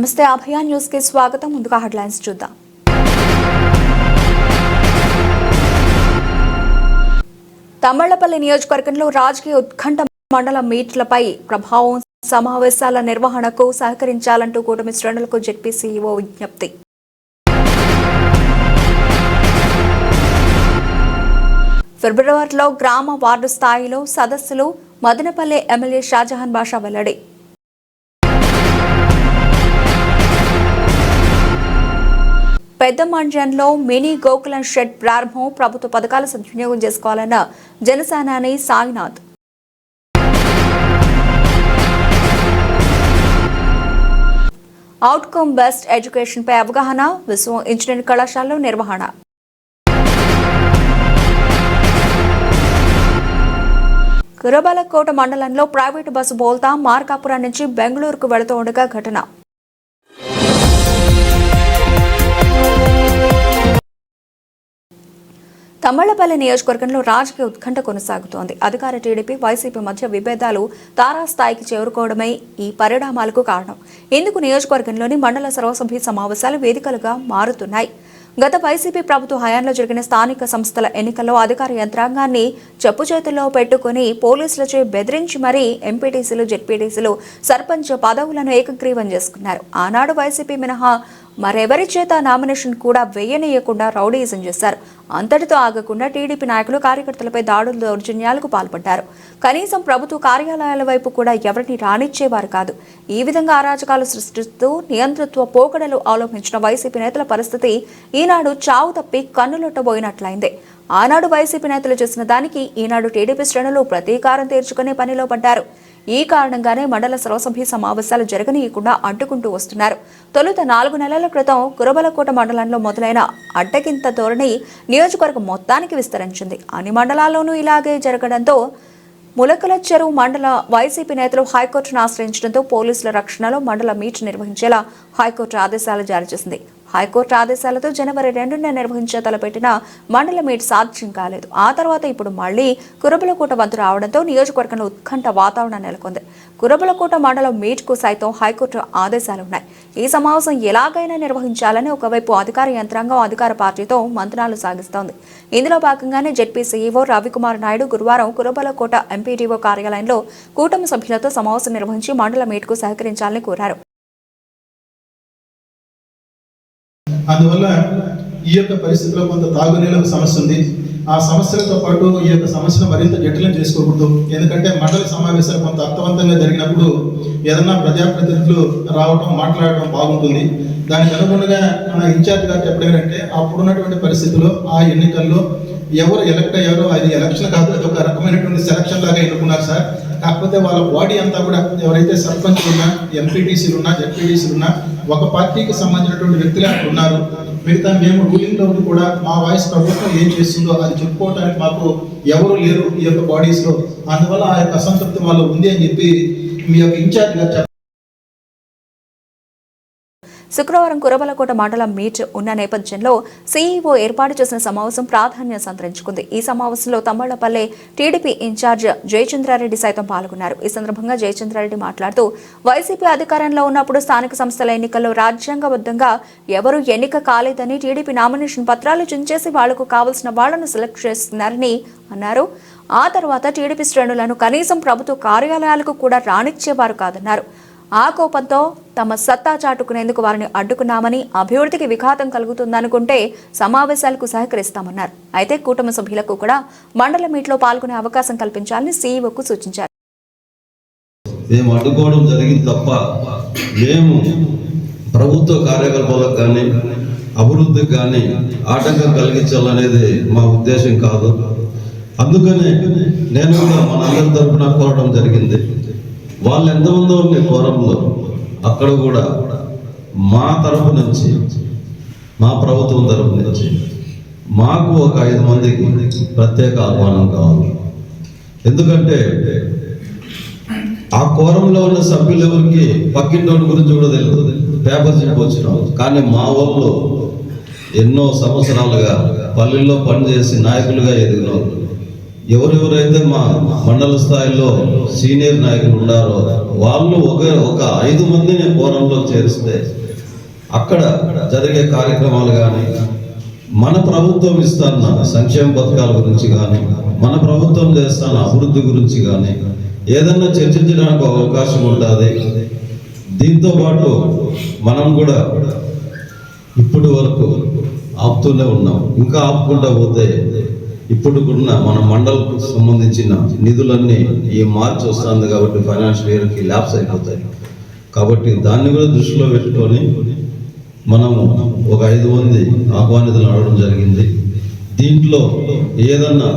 నమస్తే అభయ న్యూస్కి స్వాగతం. ముందుగా హెడ్లైన్స్ చూద్దాం. తమ్మళ్ళపల్లి నియోజకవర్గంలో రాజకీయ ఉత్కంఠ మండల మీట్లపై ప్రభావం సమావేశాల నిర్వహణకు సహకరించాలంటూ కూటమి శ్రేణులకు జెడ్పీ సీఈఓ విజ్ఞప్తి. ఫిబ్రవరిలో గ్రామ వార్డు స్థాయిలో సదస్సులు మదనపల్లె ఎమ్మెల్యే షాజహాన్ బాషా వెల్లడి. పెద్దమండ్యంలో మినీ గోకులం షెడ్ ప్రారంభం ప్రభుత్వ పథకాల సద్వినియోగం చేసుకోవాలన్న జనసేనాని సాయినాథ్. అవుట్కమ్ బెస్ట్ ఎడ్యుకేషన్ పై అవగాహన విశ్వం ఇంజనీరింగ్ కళాశాలలో నిర్వహణ. కురబాలకోట మండలంలో ప్రైవేటు బస్సు బోల్తా మార్కాపురం నుంచి బెంగళూరుకు వెళుతూ ఉండగా ఘటన. తమ్మళ్ళపల్లి నియోజకవర్గంలో రాజకీయ ఉత్కంఠ కొనసాగుతోంది. అధికార టీడీపీ వైసీపీ మధ్య విభేదాలు తారాస్థాయికి చేరుకోవడమే ఈ పరిణామాలకు కారణం. ఇందుకు నియోజకవర్గంలోని మండల సర్వసభ్య సమావేశాలు వేదికలుగా మారుతున్నాయి. గత వైసీపీ ప్రభుత్వ హయాంలో జరిగిన స్థానిక సంస్థల ఎన్నికల్లో అధికార యంత్రాంగాన్ని చెప్పు చేతుల్లో పెట్టుకుని పోలీసులచే బెదిరించి మరీ ఎంపీటీసీలు జెడ్పీటీసీలు సర్పంచ్ పదవులను ఏకగ్రీవం చేసుకున్నారు. ఆనాడు వైసీపీ మినహా మరెవరి చేత నామినేషన్ కూడా వేయనీయకుండా రౌడీజం చేశారు. అంతటితో ఆగకుండా టీడీపీ నాయకులు కార్యకర్తలపై దాడులు దౌర్జన్యాలకు పాల్పడ్డారు. కనీసం ప్రభుత్వ కార్యాలయాల వైపు కూడా ఎవరిని రానిచ్చేవారు కాదు. ఈ విధంగా అరాచకాలు సృష్టిస్తూ నియంతృత్వ పోకడలు అవలంబించిన వైసీపీ నేతల పరిస్థితి ఈనాడు చావు తప్పి కన్నులొట్టబోయినట్లయింది. ఆనాడు వైసీపీ నేతలు చేసిన దానికి ఈనాడు టీడీపీ శ్రేణులు ప్రతీకారం తీర్చుకునే పనిలో పడ్డారు. ఈ కారణంగానే మండల సర్వసభ్య సమావేశాలు జరగనీయకుండా అడ్డుకుంటూ వస్తున్నారు. తొలుత నాలుగు నెలల క్రితం కురబలకోట మండలంలో మొదలైన అడ్డకింత ధోరణి నియోజకవర్గం మొత్తానికి విస్తరించింది. అన్ని మండలాల్లోనూ ఇలాగే జరగడంతో ములకల చెరువు మండల వైసీపీ నేతలు హైకోర్టును ఆశ్రయించడంతో పోలీసుల రక్షణలో మండల మీట్ నిర్వహించేలా హైకోర్టు ఆదేశాలు జారీ చేసింది. హైకోర్టు ఆదేశాలతో జనవరి రెండున నిర్వహించే తలపెట్టిన మండల మీట్ సాధ్యం కాలేదు. ఆ తర్వాత ఇప్పుడు మళ్ళీ కురబలకోట వంతు రావడంతో నియోజకవర్గంలో ఉత్కంఠ వాతావరణం నెలకొంది. కురబలకోట మండలం మీట్కు సైతం హైకోర్టు ఆదేశాలు ఉన్నాయి ఈ సమావేశం ఎలాగైనా నిర్వహించాలని ఒకవైపు అధికార యంత్రాంగం అధికార పార్టీతో మంత్రాలు సాగిస్తోంది. ఇందులో భాగంగానే జెడ్పీ సీఈఓ రవికుమార్ నాయుడు గురువారం కురబలకోట ఎంపీడీఓ కార్యాలయంలో కూటమి సభ్యులతో సమావేశం నిర్వహించి మండల మీట్కు సహకరించాలని కోరారు. అందువల్ల ఈ యొక్క పరిస్థితిలో కొంత తాగునీళ్ళకు సమస్య ఉంది. ఆ సమస్యలతో పాటు ఈ యొక్క సమస్యను మరింత జటిలం చేసుకోకూడదు. ఎందుకంటే మండల సమావేశాలు కొంత అర్థవంతంగా జరిగినప్పుడు ఏదన్నా ప్రజాప్రతినిధులు రావడం మాట్లాడటం బాగుంటుంది. దానికి అనుగుణంగా మన ఇన్ఛార్జ్ గారు చెప్పడం ఏంటంటే అప్పుడున్నటువంటి పరిస్థితుల్లో ఆ ఎన్నికల్లో ఎవరు ఎలక్ట్ అయ్యారో అది ఎలక్షన్ కాదు అది ఒక రకమైనటువంటి సెలక్షన్ లాగా ఎన్నుకున్నారు సార్. కాకపోతే వాళ్ళ బాడీ అంతా కూడా ఎవరైతే సర్పంచ్ ఉన్నా ఎంపీటీసీలు ఉన్నా జెడ్పీటీసీలు ఉన్నా ఒక పార్టీకి సంబంధించినటువంటి వ్యక్తులు అక్కడ ఉన్నారు. మిగతా మేము రూలింగ్లో ఉండి కూడా మా వాయిస్ ప్రభుత్వం ఏం చేస్తుందో అది చెప్పుకోవడానికి మాకు ఎవరు లేరు ఈ యొక్క బాడీస్లో అందువల్ల ఆ యొక్క అసంతృప్తి వాళ్ళు ఉంది అని చెప్పి మీ యొక్క ఇన్ఛార్జ్ గారు శుక్రవారం కురబలకోట మండలం మీట్ ఉన్న నేపథ్యంలో సీఈఓ ఏర్పాటు చేసిన సమావేశం ప్రాధాన్యం సంతరించుకుంది. ఈ సమావేశంలో తమ్మళ్ళపల్లె టీడీపీ ఇన్ఛార్జ్ జయచంద్రారెడ్డి సైతం పాల్గొన్నారు. ఈ సందర్భంగా జయచంద్రారెడ్డి మాట్లాడుతూ వైసీపీ అధికారంలో ఉన్నప్పుడు స్థానిక సంస్థల ఎన్నికల్లో రాజ్యాంగబద్ధంగా ఎవరు ఎన్నిక కాలేదని టీడీపీ నామినేషన్ పత్రాలు చించేసి వాళ్ళకు కావలసిన వాళ్ళను సెలెక్ట్ చేస్తున్నారని అన్నారు. ఆ తర్వాత టీడీపీ శ్రేణులను కనీసం ప్రభుత్వ కార్యాలయాలకు కూడా రానిచ్చేవారు కాదన్నారు. ఆ కోపంతో తమ సత్తా చాటుకునేందుకు వారిని అడ్డుకున్నామని అభివృద్ధికి విఘాతం కలుగుతుందనుకుంటే సమావేశాలకు సహకరిస్తామన్నారు. అయితే కూటమి సభ్యులకు కూడా మండల మీట్లో పాల్గొనే అవకాశం కల్పించాలని సీఈఓకు సూచించారు. మేము అడ్డుకోవడం జరిగింది తప్ప మేము ప్రభుత్వ కార్యకలాపాలకు కానీ అభివృద్ధికి కానీ ఆటంకం కలిగించాలనేది మా ఉద్దేశం కాదు. అందుకనే నేను కూడా మనందరి తరఫున కోరడం జరిగింది. వాళ్ళు ఎంతమందో ఉండే కోరంలో అక్కడ కూడా మా తరపు నుంచి మా ప్రభుత్వం తరపు నుంచి మాకు ఒక ఐదు మందికి ప్రత్యేక ఆహ్వానం కావాలి. ఎందుకంటే ఆ కోరంలో ఉన్న సభ్యులు ఎవరికి పక్కింటోళ్ళ గురించి కూడా తెలియదు. పేపర్ చెప్పొచ్చినాం కానీ మా ఊళ్ళో ఎన్నో సంవత్సరాలుగా పల్లెల్లో పనిచేసి నాయకులుగా ఎదిగిన వాళ్ళు ఎవరెవరైతే మా మండల స్థాయిలో సీనియర్ నాయకులు ఉన్నారో వాళ్ళు ఒక ఒక ఐదు మందిని పోరంలో చేరిస్తే అక్కడ జరిగే కార్యక్రమాలు కానీ మన ప్రభుత్వం ఇస్తున్న సంక్షేమ పథకాల గురించి కానీ మన ప్రభుత్వం చేస్తున్న అభివృద్ధి గురించి కానీ ఏదన్నా చర్చించడానికి ఒక అవకాశం ఉంటుంది దీంతో పాటు మనం కూడా ఇప్పటి వరకు ఆపుతూనే ఉన్నాం. ఇంకా ఆపుకుంటా పోతే ఇప్పుడుకున్న మన మండలకు సంబంధించిన నిధులన్నీ ఈ మార్చి వస్తుంది కాబట్టి ఫైనాన్షియల్ ఇయర్కి ల్యాబ్స్ అయిపోతాయి. కాబట్టి దాన్ని కూడా దృష్టిలో పెట్టుకొని మనము ఒక ఐదు మంది ఆహ్వానితులు అడగడం జరిగింది. దీంట్లో ఏదన్నా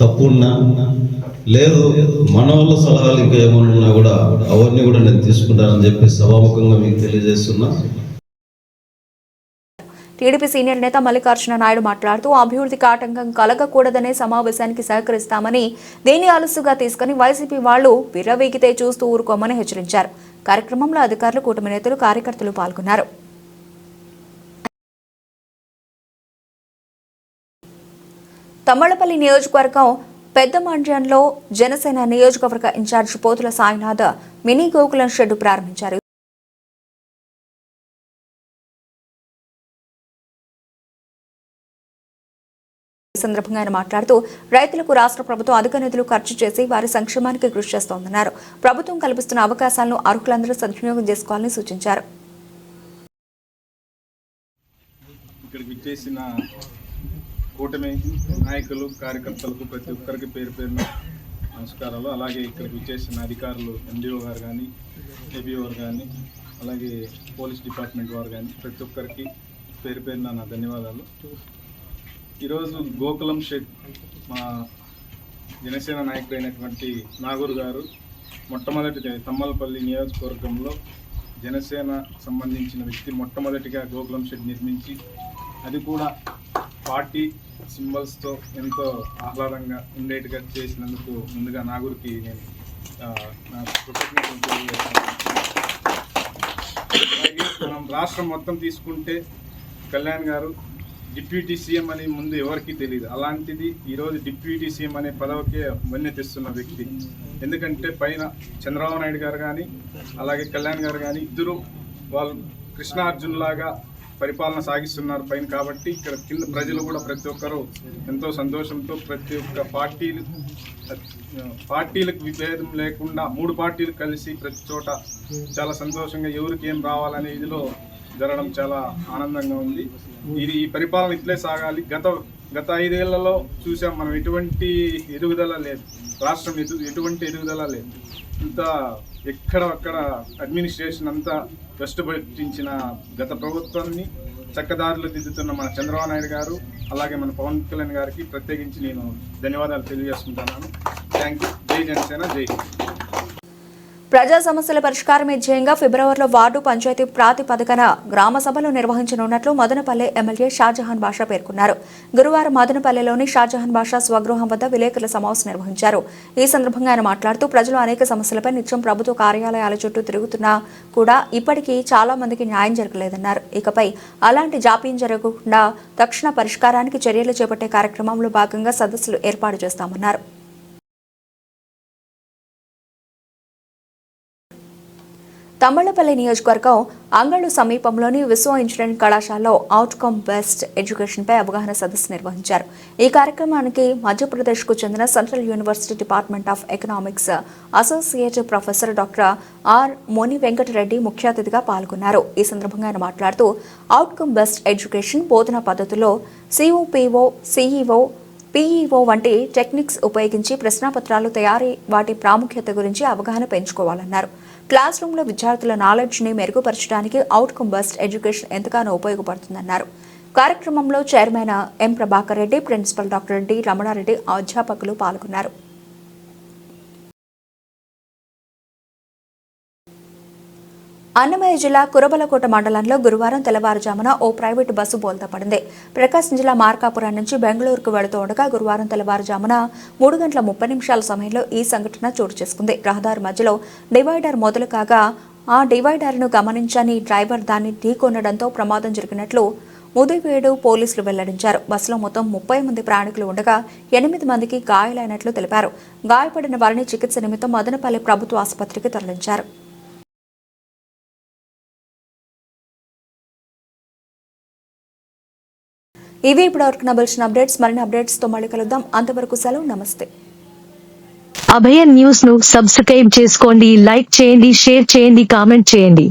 తప్పున్నా లేదు మన వాళ్ళ సలహాలు ఇంకా ఏమైనా ఉన్నా కూడా అవన్నీ కూడా నేను తీసుకుంటానని చెప్పి సభాముఖంగా మీకు తెలియజేస్తున్నా. టీడీపీ సీనియర్ నేత మల్లికార్జున నాయుడు మాట్లాడుతూ అభివృద్ధికి ఆటంకం కలగకూడదనే సమావేశానికి సహకరిస్తామని దేని అలుసుగా తీసుకుని వైసీపీ వాళ్ళు విర్రవీగితే చూస్తూ ఊరుకోమని హెచ్చరించారు. కార్యక్రమంలో అధికారులు కూటమి నేతలు కార్యకర్తలు పాల్గొన్నారు. తమ్మళ్ళపల్లి నియోజకవర్గం పెద్ద మండ్యంలో జనసేన నియోజకవర్గ in charge Pothula Sainath mini Gokulam shed ప్రారంభించారు. సందర్భంగా ఆయన మాట్లాడుతూ రైతులకు రాష్ట్ర ప్రభుత్వం అధిక నిధులు ఖర్చు చేసి వారి సంక్షేమానికి కృషి చేస్తోందన్నారు. ప్రభుత్వం కల్పిస్తున్న అవకాశాలను అర్హులందరూ సద్వినియోగం చేసుకోవాలని సూచించారు. ఇక్కడికి విచ్చేసిన కూటమి నాయకులు కార్యకర్తలకు ప్రతి ఒక్కరికి పేరు పేరున నమస్కారాలు. అలాగే ఇక్కడికి విచ్చేసిన అధికారులు ఎండిఓ గారు కానీ ఏబిఓ గారు కానీ అలాగే పోలీస్ డిపార్ట్మెంట్ వారు కానీ ప్రతి ఒక్కరికి పేరు పేరున నా ధన్యవాదాలు. ఈరోజు గోకులం షెడ్ మా జనసేన నాయకుడైనటువంటి నాగూర్ గారు మొట్టమొదటి తమ్మలపల్లి నియోజకవర్గంలో జనసేన సంబంధించిన వ్యక్తి మొట్టమొదటిగా గోకులం షెడ్ నిర్మించి అది కూడా పార్టీ సింబల్స్తో ఎంతో ఆహ్లాదంగా ఉండేట్టుగా చేసినందుకు ముందుగా నాగూర్కి నేను నా కృతజ్ఞతలు తెలియజేస్తాను. మనం రాష్ట్రం మొత్తం తీసుకుంటే కళ్యాణ్ గారు డిప్యూటీ సీఎం అని ముందు ఎవరికీ తెలియదు అలాంటిది ఈరోజు డిప్యూటీ సీఎం అనే పదవికే వన్నె తెస్తున్న వ్యక్తి. ఎందుకంటే పైన చంద్రబాబు నాయుడు గారు కానీ అలాగే కళ్యాణ్ గారు కానీ ఇద్దరు వాళ్ళు కృష్ణార్జున్ లాగా పరిపాలన సాగిస్తున్నారు పైన కాబట్టి ఇక్కడ కింద ప్రజలు కూడా ప్రతి ఒక్కరూ ఎంతో సంతోషంతో ప్రతి ఒక్క పార్టీలు పార్టీలకు విభేదం లేకుండా మూడు పార్టీలు కలిసి ప్రతి చోట చాలా సంతోషంగా ఎవరికి ఏం రావాలనే ఇదిలో జరగడం చాలా ఆనందంగా ఉంది. ఇది ఈ పరిపాలన ఇట్లే సాగాలి. గత గత ఐదేళ్ళలో చూసాం మనం ఎటువంటి ఎదుగుదల లేదు. రాష్ట్రం ఎదు ఎటువంటి ఎదుగుదల లేదు. ఇంత ఎక్కడ అక్కడ అడ్మినిస్ట్రేషన్ అంతా వెస్టుపట్టించిన గత ప్రభుత్వాన్ని చక్కదారులు దిద్దుతున్న మన చంద్రబాబు నాయుడు గారు అలాగే మన పవన్ కళ్యాణ్ గారికి ప్రత్యేకించి నేను ధన్యవాదాలు తెలియజేసుకుంటున్నాను. థ్యాంక్ యూ జై జనసేన జై ప్రజా సమస్యల పరిష్కారమే ధ్యేయంగా ఫిబ్రవరిలో వార్డు పంచాయతీ ప్రాతిపదికన గ్రామ సభలు నిర్వహించనున్నట్లు మదనపల్లె ఎమ్మెల్యే షాజహాన్ బాషా పేర్కొన్నారు. గురువారం మదనపల్లెలోని షాజహాన్ బాషా స్వగృహం వద్ద విలేకరుల సమావేశం నిర్వహించారు. ఈ సందర్భంగా ఆయన మాట్లాడుతూ ప్రజలు అనేక సమస్యలపై నిత్యం ప్రభుత్వ కార్యాలయాల చుట్టూ తిరుగుతున్నా కూడా ఇప్పటికీ చాలా మందికి న్యాయం జరగలేదన్నారు. ఇకపై అలాంటి జాప్యం జరగకుండా తక్షణ పరిష్కారానికి చర్యలు చేపట్టే కార్యక్రమంలో భాగంగా సదస్సులు ఏర్పాటు చేస్తామన్నారు. తమ్మళ్ళపల్లి నియోజకవర్గం అంగళ్ళు సమీపంలోని విశ్వ ఇంజనీరింగ్ కళాశాలలో అవుట్కమ్ బెస్ట్ ఎడ్యుకేషన్పై అవగాహన సదస్సు నిర్వహించారు. ఈ కార్యక్రమానికి మధ్యప్రదేశ్కు చెందిన central university department of economics associate professor doctor R Moni Venkatareddy ముఖ్య అతిథిగా పాల్గొన్నారు. ఈ సందర్భంగా ఆయన మాట్లాడుతూ అవుట్కమ్ బెస్ట్ ఎడ్యుకేషన్ బోధన పద్ధతిలో సిఓపిఓ సిఈఓ పీఈఓ వంటి టెక్నిక్స్ ఉపయోగించి ప్రశ్నాపత్రాలు తయారీ వాటి ప్రాముఖ్యత గురించి అవగాహన పెంచుకోవాలన్నారు. క్లాస్ రూమ్లో విద్యార్థుల నాలెడ్జ్ని మెరుగుపరచడానికి అవుట్కమ్ బెస్ట్ ఎడ్యుకేషన్ ఎంతగానో ఉపయోగపడుతుందన్నారు. కార్యక్రమంలో chairman M Prabhakar Reddy principal doctor D Ramanareddy అధ్యాపకులు పాల్గొన్నారు. అన్నమయ్య జిల్లా కురబలకోట మండలంలో గురువారం తెల్లవారుజామున ఓ ప్రైవేటు బస్సు బోల్తా పడింది. ప్రకాశం జిల్లా మార్కాపురం నుంచి బెంగళూరుకు వెళుతూ ఉండగా గురువారం తెల్లవారుజామున మూడు గంటల ముప్పై నిమిషాల సమయంలో ఈ సంఘటన చోటు చేసుకుంది. రహదారి మధ్యలో డివైడర్ మొదలు కాగా ఆ డివైడర్ను గమనించని డ్రైవర్ దాన్ని ఢీకొనడంతో ప్రమాదం జరిగినట్లు ముదివేడు పోలీసులు వెల్లడించారు. బస్సులో మొత్తం ముప్పై మంది ప్రయాణికులు ఉండగా ఎనిమిది మందికి గాయాలైనట్లు తెలిపారు. గాయపడిన వారిని చికిత్స నిమిత్తం మదనపల్లి ప్రభుత్వ ఆసుపత్రికి తరలించారు. ఇవి ఇప్పటివరకు నవలసిన అప్డేట్స్. మరిన్ని అప్డేట్స్తో మళ్ళీ కలుద్దాం. అంతవరకు సెలవు. నమస్తే. అభయ న్యూస్ను సబ్స్క్రైబ్ చేసుకోండి లైక్ చేయండి షేర్ చేయండి కామెంట్ చేయండి.